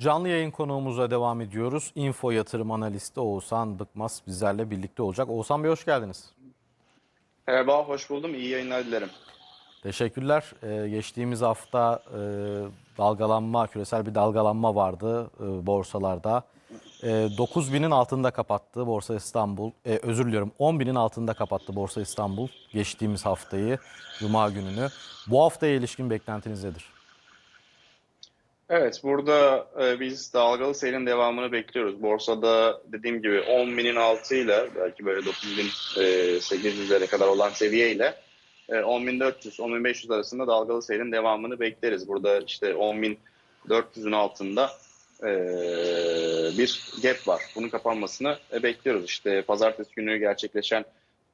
Canlı yayın konuğumuza devam ediyoruz. Info yatırım analisti Oğuzhan Bıkmaz bizlerle birlikte olacak. Oğuzhan Bey hoş geldiniz. Merhaba, hoş buldum. İyi yayınlar dilerim. Teşekkürler. Ee, geçtiğimiz hafta e, dalgalanma, küresel bir dalgalanma vardı e, borsalarda. E, 9000'in altında kapattı Borsa İstanbul. E, özür diliyorum 10.000'in altında kapattı Borsa İstanbul geçtiğimiz haftayı, Cuma gününü. Bu haftaya ilişkin beklentiniz nedir? Evet, burada e, biz dalgalı seyrin devamını bekliyoruz. Borsada dediğim gibi 10 binin altıyla belki böyle 9800'lere kadar olan seviyeyle e, 10.400, 10.500 arasında dalgalı seyrin devamını bekleriz. Burada işte 10.400'ün altında e, bir gap var. Bunun kapanmasını e, bekliyoruz. İşte pazartesi günü gerçekleşen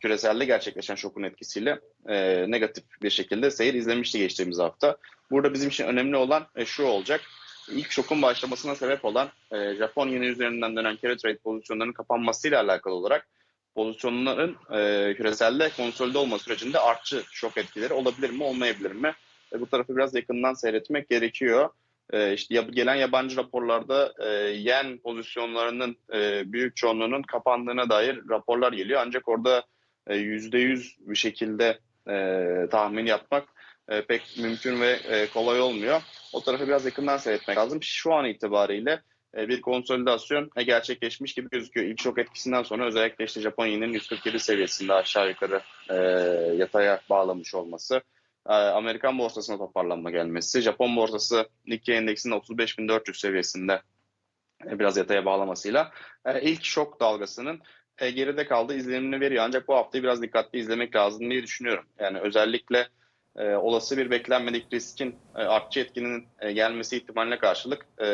küreselde gerçekleşen şokun etkisiyle e, negatif bir şekilde seyir izlemişti geçtiğimiz hafta. Burada bizim için önemli olan e, şu olacak. İlk şokun başlamasına sebep olan e, Japon yeni üzerinden dönen carry trade pozisyonlarının kapanmasıyla alakalı olarak pozisyonların e, küreselde konsolide olma sürecinde artçı şok etkileri olabilir mi olmayabilir mi? E, bu tarafı biraz yakından seyretmek gerekiyor. E, işte gelen yabancı raporlarda e, yen pozisyonlarının e, büyük çoğunluğunun kapandığına dair raporlar geliyor. Ancak orada %100 bir şekilde e, tahmin yapmak e, pek mümkün ve e, kolay olmuyor. O tarafı biraz yakından seyretmek lazım. Şu an itibariyle e, bir konsolidasyon e, gerçekleşmiş gibi gözüküyor. İlk şok etkisinden sonra özellikle işte Japon yeninin 147 seviyesinde aşağı yukarı e, yataya bağlamış olması. e, Amerikan borsasına toparlanma gelmesi. Japon borsası Nikkei endeksinin 35.400 seviyesinde e, biraz yataya bağlamasıyla e, ilk şok dalgasının e, geride kaldığı izlenimini veriyor. Ancak bu haftayı biraz dikkatli izlemek lazım diye düşünüyorum. Yani özellikle e, olası bir beklenmedik riskin e, artçı etkinin e, gelmesi ihtimaline karşılık e,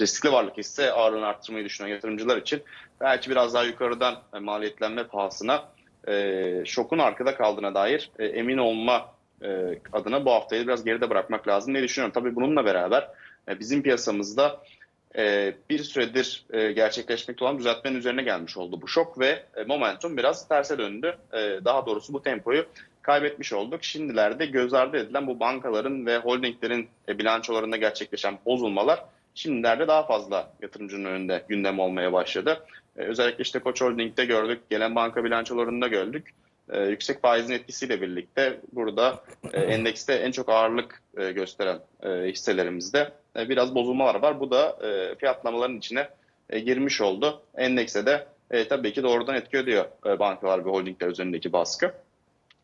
riskli varlık hisse ağırlığını arttırmayı düşünen yatırımcılar için belki biraz daha yukarıdan e, maliyetlenme pahasına e, şokun arkada kaldığına dair e, emin olma e, adına bu haftayı biraz geride bırakmak lazım diye düşünüyorum. Tabii bununla beraber e, bizim piyasamızda e, bir süredir e, gerçekleşmekte olan düzeltmenin üzerine gelmiş oldu bu şok ve e, momentum biraz terse döndü. E, daha doğrusu bu tempoyu kaybetmiş olduk. Şimdilerde göz ardı edilen bu bankaların ve holdinglerin bilançolarında gerçekleşen bozulmalar şimdilerde daha fazla yatırımcının önünde gündem olmaya başladı. Özellikle işte Koç Holding'de gördük, gelen banka bilançolarında gördük. E, yüksek faizin etkisiyle birlikte burada e, endekste en çok ağırlık e, gösteren e, hisselerimizde e, biraz bozulmalar var. Bu da e, fiyatlamaların içine e, girmiş oldu. Endekse de e, tabii ki doğrudan etki ediyor e, bankalar ve holdingler üzerindeki baskı.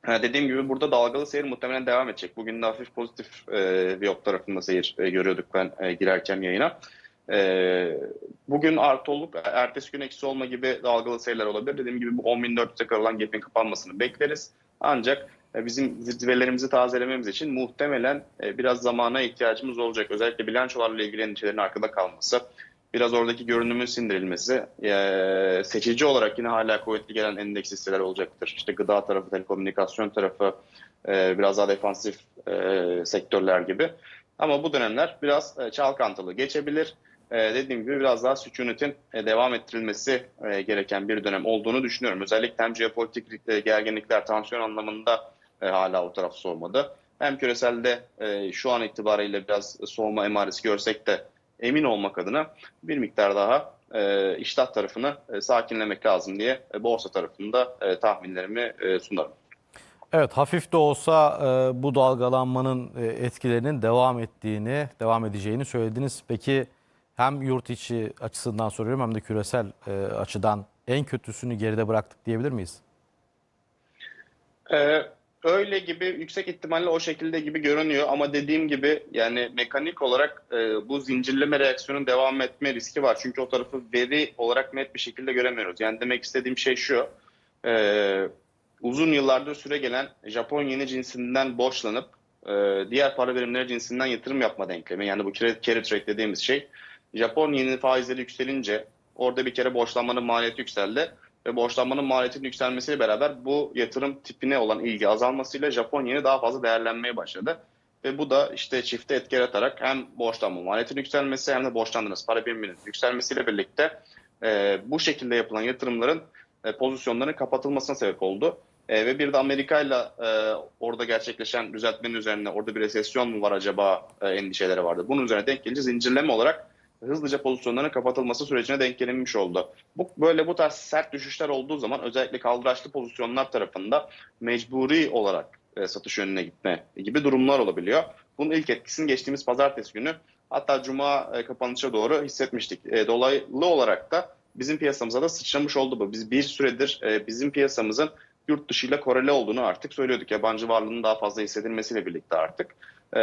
Ha, dediğim gibi burada dalgalı seyir muhtemelen devam edecek. Bugün de hafif pozitif e, Viyop tarafında seyir e, görüyorduk ben e, girerken yayına. E, bugün artı olup ertesi gün eksi olma gibi dalgalı seyirler olabilir. Dediğim gibi bu 10.400'e kalan gap'in kapanmasını bekleriz. Ancak e, bizim zirvelerimizi tazelememiz için muhtemelen e, biraz zamana ihtiyacımız olacak. Özellikle bilançolarla ilgili endişelerin arkada kalması, biraz oradaki görünümün sindirilmesi, e, seçici olarak yine hala kuvvetli gelen endeks hisseler olacaktır. İşte gıda tarafı, telekomünikasyon tarafı, e, biraz daha defansif e, sektörler gibi. Ama bu dönemler biraz e, çalkantılı geçebilir. E, dediğim gibi biraz daha sükunetin e, devam ettirilmesi e, gereken bir dönem olduğunu düşünüyorum. Özellikle hem jeopolitik gerginlikler, tansiyon anlamında hala o taraf soğumadı. Hem küreselde şu an itibariyle biraz soğuma emaresi görsek de emin olmak adına bir miktar daha iştah tarafını sakinlemek lazım diye borsa tarafında tahminlerimi sunarım. Evet hafif de olsa e, bu dalgalanmanın e, etkilerinin devam ettiğini, devam edeceğini söylediniz. Peki hem yurt içi açısından soruyorum hem de küresel e, açıdan en kötüsünü geride bıraktık diyebilir miyiz? Ee, öyle gibi yüksek ihtimalle o şekilde gibi görünüyor ama dediğim gibi yani mekanik olarak e, bu zincirleme reaksiyonun devam etme riski var. Çünkü o tarafı veri olarak net bir şekilde göremiyoruz. Yani demek istediğim şey şu. e, uzun yıllardır süre gelen Japon yeni cinsinden borçlanıp e, diğer para birimleri cinsinden yatırım yapma denklemi. Yani bu carry, trade dediğimiz şey. Japon yeni faizleri yükselince orada bir kere borçlanmanın maliyeti yükseldi ve borçlanmanın maliyetinin yükselmesiyle beraber bu yatırım tipine olan ilgi azalmasıyla Japon daha fazla değerlenmeye başladı. Ve bu da işte çifte etki yaratarak hem borçlanma maliyetinin yükselmesi hem de borçlandığınız para biriminin yükselmesiyle birlikte e, bu şekilde yapılan yatırımların e, pozisyonların kapatılmasına sebep oldu. E, ve bir de Amerika'yla e, orada gerçekleşen düzeltmenin üzerine orada bir resesyon mu var acaba e, endişeleri vardı. Bunun üzerine denk gelince zincirleme olarak hızlıca pozisyonların kapatılması sürecine denk gelinmiş oldu. Bu böyle bu tarz sert düşüşler olduğu zaman özellikle kaldıraçlı pozisyonlar tarafında mecburi olarak e, satış yönüne gitme gibi durumlar olabiliyor. Bunun ilk etkisini geçtiğimiz pazartesi günü hatta cuma e, kapanışa doğru hissetmiştik. E, dolaylı olarak da bizim piyasamıza da sıçramış oldu bu. Biz bir süredir e, bizim piyasamızın yurt dışıyla korele olduğunu artık söylüyorduk. Yabancı varlığının daha fazla hissedilmesiyle birlikte artık. E,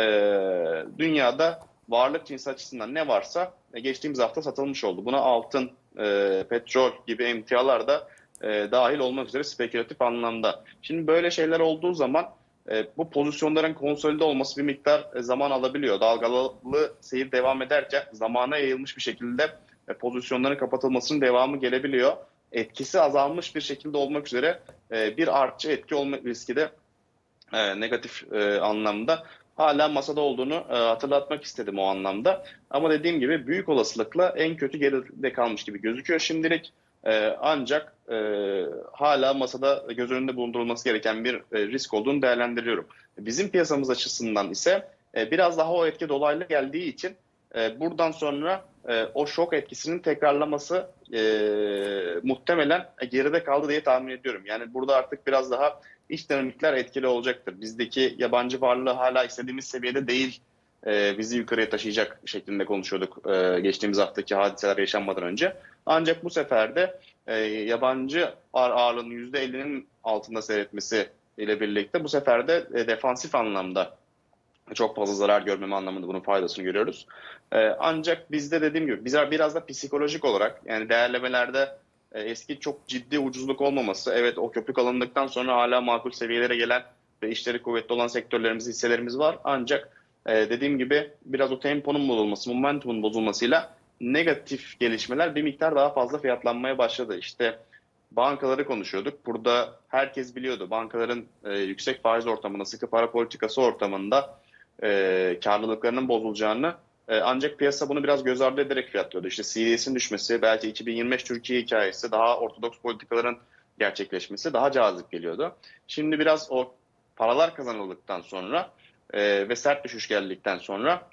dünyada varlık cinsi açısından ne varsa e, geçtiğimiz hafta satılmış oldu. Buna altın, e, petrol gibi emtialar da e, dahil olmak üzere spekülatif anlamda. Şimdi böyle şeyler olduğu zaman e, bu pozisyonların konsolide olması bir miktar e, zaman alabiliyor. Dalgalı seyir devam ederken zamana yayılmış bir şekilde e, pozisyonların kapatılmasının devamı gelebiliyor. Etkisi azalmış bir şekilde olmak üzere e, bir artçı etki olma riski de e, negatif e, anlamda hala masada olduğunu e, hatırlatmak istedim o anlamda. Ama dediğim gibi büyük olasılıkla en kötü geride kalmış gibi gözüküyor şimdilik. E, ancak e, hala masada göz önünde bulundurulması gereken bir e, risk olduğunu değerlendiriyorum. Bizim piyasamız açısından ise e, biraz daha o etki dolaylı geldiği için e, buradan sonra e, o şok etkisinin tekrarlaması e, muhtemelen geride kaldı diye tahmin ediyorum. Yani burada artık biraz daha iç dinamikler etkili olacaktır. Bizdeki yabancı varlığı hala istediğimiz seviyede değil e, bizi yukarıya taşıyacak şeklinde konuşuyorduk e, geçtiğimiz haftaki hadiseler yaşanmadan önce. Ancak bu sefer de e, yabancı ağır, ağırlığının %50'nin altında seyretmesi ile birlikte bu sefer de defansif anlamda çok fazla zarar görmeme anlamında bunun faydasını görüyoruz. Ancak bizde dediğim gibi bizler biraz da psikolojik olarak yani değerlemelerde eski çok ciddi ucuzluk olmaması, evet o köpük alındıktan sonra hala makul seviyelere gelen ve işleri kuvvetli olan sektörlerimiz, hisselerimiz var. Ancak e, dediğim gibi biraz o temponun bozulması, momentumun bozulmasıyla negatif gelişmeler bir miktar daha fazla fiyatlanmaya başladı. İşte bankaları konuşuyorduk. Burada herkes biliyordu bankaların e, yüksek faiz ortamında, sıkı para politikası ortamında e, karlılıklarının bozulacağını e, ancak piyasa bunu biraz göz ardı ederek fiyatlıyordu. İşte CDS'in düşmesi, belki 2025 Türkiye hikayesi, daha ortodoks politikaların gerçekleşmesi daha cazip geliyordu. Şimdi biraz o paralar kazanıldıktan sonra e, ve sert düşüş geldikten sonra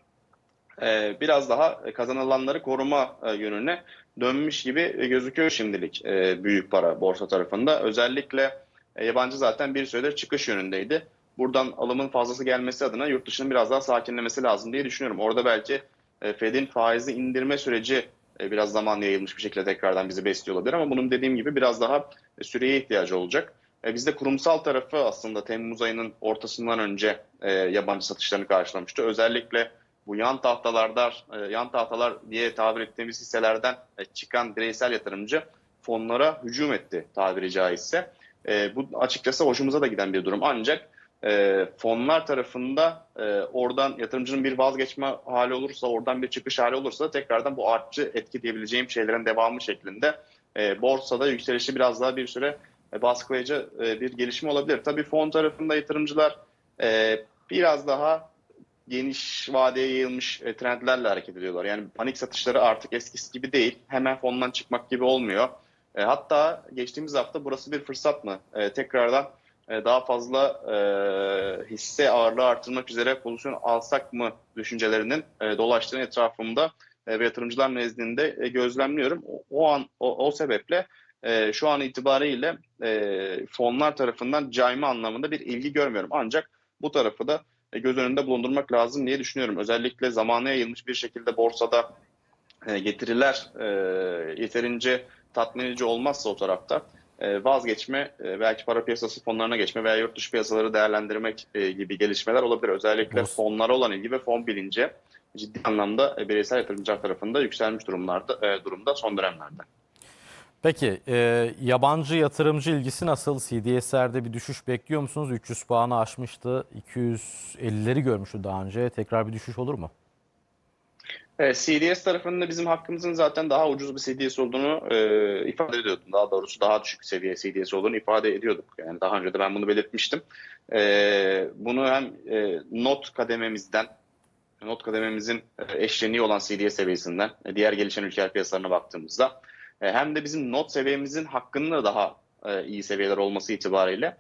e, biraz daha kazanılanları koruma e, yönüne dönmüş gibi gözüküyor şimdilik e, büyük para borsa tarafında. Özellikle e, yabancı zaten bir süredir çıkış yönündeydi. Buradan alımın fazlası gelmesi adına yurt dışının biraz daha sakinlemesi lazım diye düşünüyorum. Orada belki e, Fed'in faizi indirme süreci e, biraz zaman yayılmış bir şekilde tekrardan bizi besliyor olabilir ama bunun dediğim gibi biraz daha e, süreye ihtiyacı olacak. Bizde kurumsal tarafı aslında Temmuz ayının ortasından önce yabancı satışlarını karşılamıştı. Özellikle bu yan tahtalarda, yan tahtalar diye tabir ettiğimiz hisselerden çıkan bireysel yatırımcı fonlara hücum etti tabiri caizse. Bu açıkçası hoşumuza da giden bir durum. Ancak e, fonlar tarafında e, oradan yatırımcının bir vazgeçme hali olursa, oradan bir çıkış hali olursa da tekrardan bu artçı etki diyebileceğim şeylerin devamı şeklinde e, borsada yükselişi biraz daha bir süre e, baskılayıcı e, bir gelişme olabilir. Tabii fon tarafında yatırımcılar e, biraz daha geniş vadeye yayılmış e, trendlerle hareket ediyorlar. Yani panik satışları artık eskisi gibi değil. Hemen fondan çıkmak gibi olmuyor. E, hatta geçtiğimiz hafta burası bir fırsat mı? E, tekrardan daha fazla e, hisse ağırlığı artırmak üzere pozisyon alsak mı düşüncelerinin e, dolaştığını etrafımda e, ve yatırımcılar nezdinde e, gözlemliyorum. O, o an o, o sebeple e, şu an itibariyle e, fonlar tarafından cayma anlamında bir ilgi görmüyorum. Ancak bu tarafı da e, göz önünde bulundurmak lazım diye düşünüyorum. Özellikle zamana yayılmış bir şekilde borsada e, getiriler e, yeterince tatmin edici olmazsa o tarafta e, vazgeçme, e, belki para piyasası fonlarına geçme veya yurt dışı piyasaları değerlendirmek e, gibi gelişmeler olabilir. Özellikle fonlara olan ilgi ve fon bilinci ciddi anlamda e, bireysel yatırımcılar tarafında yükselmiş durumlarda e, durumda son dönemlerde. Peki e, yabancı yatırımcı ilgisi nasıl? CDS'lerde bir düşüş bekliyor musunuz? 300 puanı aşmıştı. 250'leri görmüştü daha önce. Tekrar bir düşüş olur mu? Evet, CDS tarafında bizim hakkımızın zaten daha ucuz bir CDS olduğunu e, ifade ediyordum. Daha doğrusu daha düşük seviye CDS olduğunu ifade ediyorduk. Yani daha önce de ben bunu belirtmiştim. E, bunu hem e, not kadememizden, not kadememizin e, eşleniği olan CDS seviyesinden, e, diğer gelişen ülkeler piyasalarına baktığımızda e, hem de bizim not seviyemizin hakkını da daha e, iyi seviyeler olması itibariyle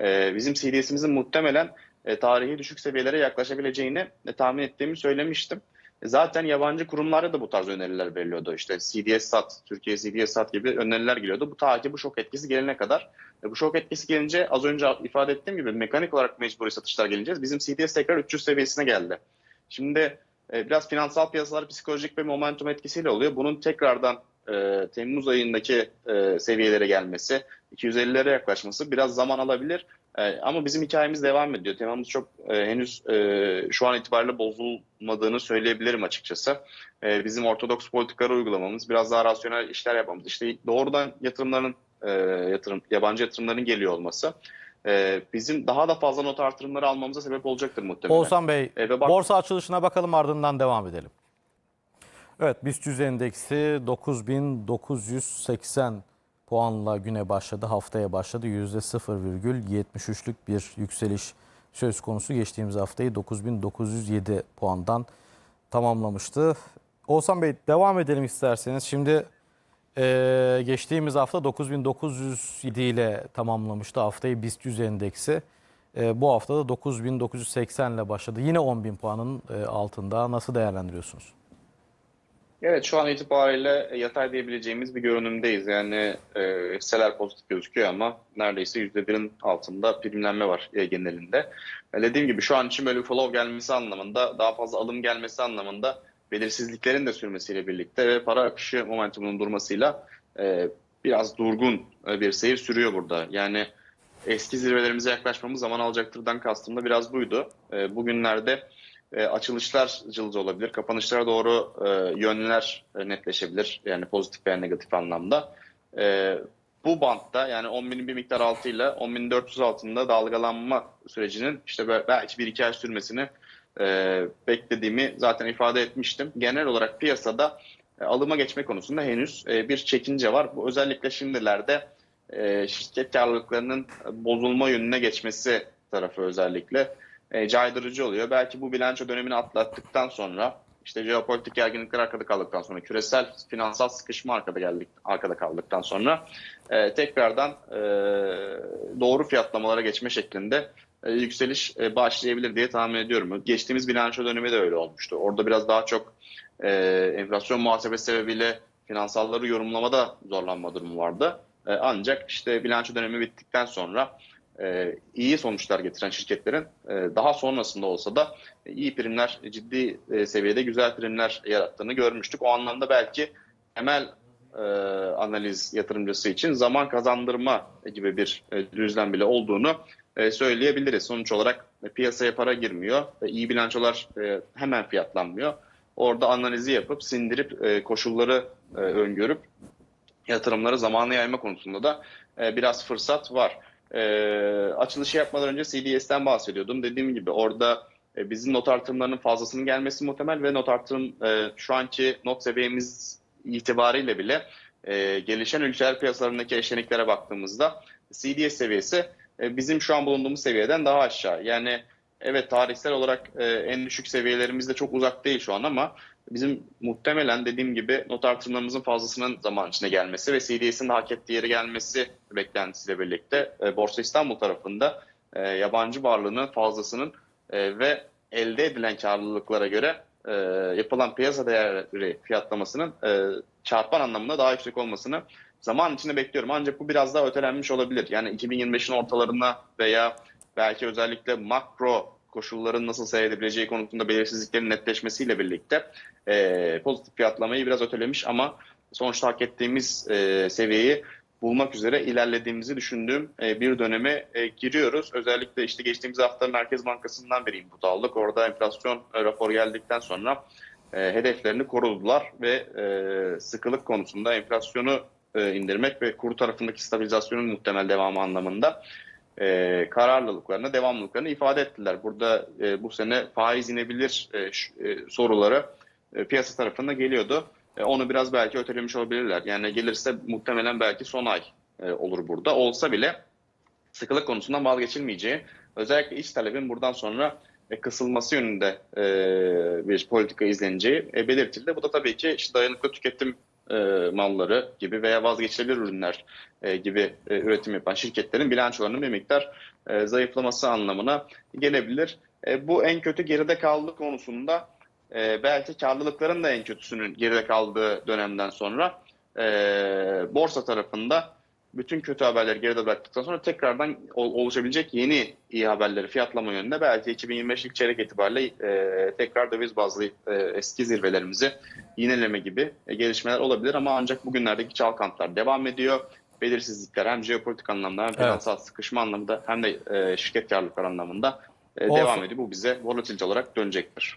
e, bizim CDS'imizin muhtemelen e, tarihi düşük seviyelere yaklaşabileceğini e, tahmin ettiğimi söylemiştim. E, Zaten yabancı kurumlarda da bu tarz öneriler veriliyordu. İşte CDS SAT, Türkiye CDS SAT gibi öneriler geliyordu. Bu ta bu şok etkisi gelene kadar. E, bu şok etkisi gelince az önce ifade ettiğim gibi mekanik olarak mecburi satışlar gelince bizim CDS tekrar 300 seviyesine geldi. Şimdi e, biraz finansal piyasalar psikolojik ve momentum etkisiyle oluyor. Bunun tekrardan Temmuz ayındaki seviyelere gelmesi, 250'lere yaklaşması biraz zaman alabilir. E, ama bizim hikayemiz devam ediyor. Temamız çok e, henüz e, şu an itibariyle bozulmadığını söyleyebilirim açıkçası. E, bizim ortodoks politikaları uygulamamız, biraz daha rasyonel işler yapmamız, işte doğrudan yatırımların e, yatırım yabancı yatırımların geliyor olması e, bizim daha da fazla not artırımları almamıza sebep olacaktır muhtemelen. Oğuzhan Bey, E, bak- borsa açılışına bakalım ardından devam edelim. Evet, BIST 100 endeksi 9980 puanla güne başladı, haftaya başladı. %0,73'lük bir yükseliş söz konusu. Geçtiğimiz haftayı 9907 puandan tamamlamıştı. Oğuzhan Bey devam edelim isterseniz. Şimdi ee, geçtiğimiz hafta 9907 ile tamamlamıştı haftayı BIST 100 endeksi. Ee, bu hafta da 9980 ile başladı. Yine 10.000 puanın e, altında. Nasıl değerlendiriyorsunuz? Evet şu an itibariyle yatay diyebileceğimiz bir görünümdeyiz. Yani e, hisseler pozitif gözüküyor ama neredeyse %1'in altında primlenme var e, genelinde. E, dediğim gibi şu an için böyle bir flow gelmesi anlamında, daha fazla alım gelmesi anlamında belirsizliklerin de sürmesiyle birlikte ve para akışı momentumunun durmasıyla e, biraz durgun e, bir seyir sürüyor burada. Yani eski zirvelerimize yaklaşmamız zaman alacaktırdan kastım da biraz buydu. E, bugünlerde e, açılışlar cılız olabilir. Kapanışlara doğru e, yönler e, netleşebilir. Yani pozitif veya negatif anlamda. E, bu bantta yani 10.000'in bir miktar altıyla 10.400 altında dalgalanma sürecinin işte belki bir iki ay sürmesini e, beklediğimi zaten ifade etmiştim. Genel olarak piyasada e, alıma geçme konusunda henüz e, bir çekince var. Bu özellikle şimdilerde e, şirket karlılıklarının bozulma yönüne geçmesi tarafı özellikle e, caydırıcı oluyor. Belki bu bilanço dönemini atlattıktan sonra işte jeopolitik gerginlikler arkada kaldıktan sonra küresel finansal sıkışma arkada geldik arkada kaldıktan sonra e, tekrardan e, doğru fiyatlamalara geçme şeklinde e, yükseliş e, başlayabilir diye tahmin ediyorum. Geçtiğimiz bilanço dönemi de öyle olmuştu. Orada biraz daha çok e, enflasyon muhasebesi sebebiyle finansalları yorumlamada zorlanma durumu vardı. E, ancak işte bilanço dönemi bittikten sonra e, iyi sonuçlar getiren şirketlerin e, daha sonrasında olsa da iyi primler, ciddi e, seviyede güzel primler yarattığını görmüştük. O anlamda belki temel e, analiz yatırımcısı için zaman kazandırma gibi bir e, düzlem bile olduğunu söyleyebiliriz. Sonuç olarak e, piyasaya para girmiyor. İyi bilançolar hemen fiyatlanmıyor. Orada analizi yapıp sindirip koşulları öngörüp yatırımları zamanla yayma konusunda da biraz fırsat var. E, açılışı yapmadan önce CDS'ten bahsediyordum. Dediğim gibi orada e, bizim not artırımlarının fazlasının gelmesi muhtemel ve not artırım e, şu anki not seviyemiz itibariyle bile e, gelişen ülkeler piyasalarındaki eşleniklere baktığımızda CDS seviyesi e, bizim şu an bulunduğumuz seviyeden daha aşağı. Yani evet tarihsel olarak e, en düşük seviyelerimiz de çok uzak değil şu an ama bizim muhtemelen dediğim gibi not artırımlarımızın fazlasının zaman içine gelmesi ve CDS'in de hak ettiği yere gelmesi beklentisiyle birlikte e, Borsa İstanbul tarafında e, yabancı varlığının fazlasının e, ve elde edilen karlılıklara göre e, yapılan piyasa değeri fiyatlamasının e, çarpan anlamında daha yüksek olmasını zaman içinde bekliyorum. Ancak bu biraz daha ötelenmiş olabilir. Yani 2025'in ortalarına veya belki özellikle makro koşulların nasıl seyredebileceği konusunda belirsizliklerin netleşmesiyle birlikte e, pozitif fiyatlamayı biraz ötelemiş ama sonuçta hak ettiğimiz e, seviyeyi bulmak üzere ilerlediğimizi düşündüğüm e, bir döneme e, giriyoruz. Özellikle işte geçtiğimiz hafta Merkez Bankası'ndan bir input aldık. Orada enflasyon e, raporu geldikten sonra e, hedeflerini korudular ve e, sıkılık konusunda enflasyonu e, indirmek ve kuru tarafındaki stabilizasyonun muhtemel devamı anlamında e, kararlılıklarını, devamlılıklarını ifade ettiler. Burada e, bu sene faiz inebilir e, ş- e, soruları e, piyasa tarafında geliyordu. E, onu biraz belki ötelemiş olabilirler. Yani gelirse muhtemelen belki son ay e, olur burada. Olsa bile sıkılık konusundan vazgeçilmeyeceği, özellikle iç talebin buradan sonra e, kısılması yönünde e, bir politika izleneceği e, belirtildi. Bu da tabii ki işte dayanıklı tüketim e, malları gibi veya vazgeçilebilir ürünler e, gibi e, üretim yapan şirketlerin bilançolarının bir miktar e, zayıflaması anlamına gelebilir. E, bu en kötü geride kaldığı konusunda e, belki karlılıkların da en kötüsünün geride kaldığı dönemden sonra e, borsa tarafında bütün kötü haberleri geride bıraktıktan sonra tekrardan ol- oluşabilecek yeni iyi haberleri fiyatlama yönünde belki 2025 ilk çeyrek itibariyle e, tekrar döviz bazlı e, eski zirvelerimizi yineleme gibi e, gelişmeler olabilir ama ancak bugünlerdeki çalkantılar devam ediyor. Belirsizlikler hem jeopolitik anlamda hem finansal sıkışma anlamında hem de e, şirket karlılıkları anlamında e, devam ediyor. Bu bize volatilite olarak dönecektir.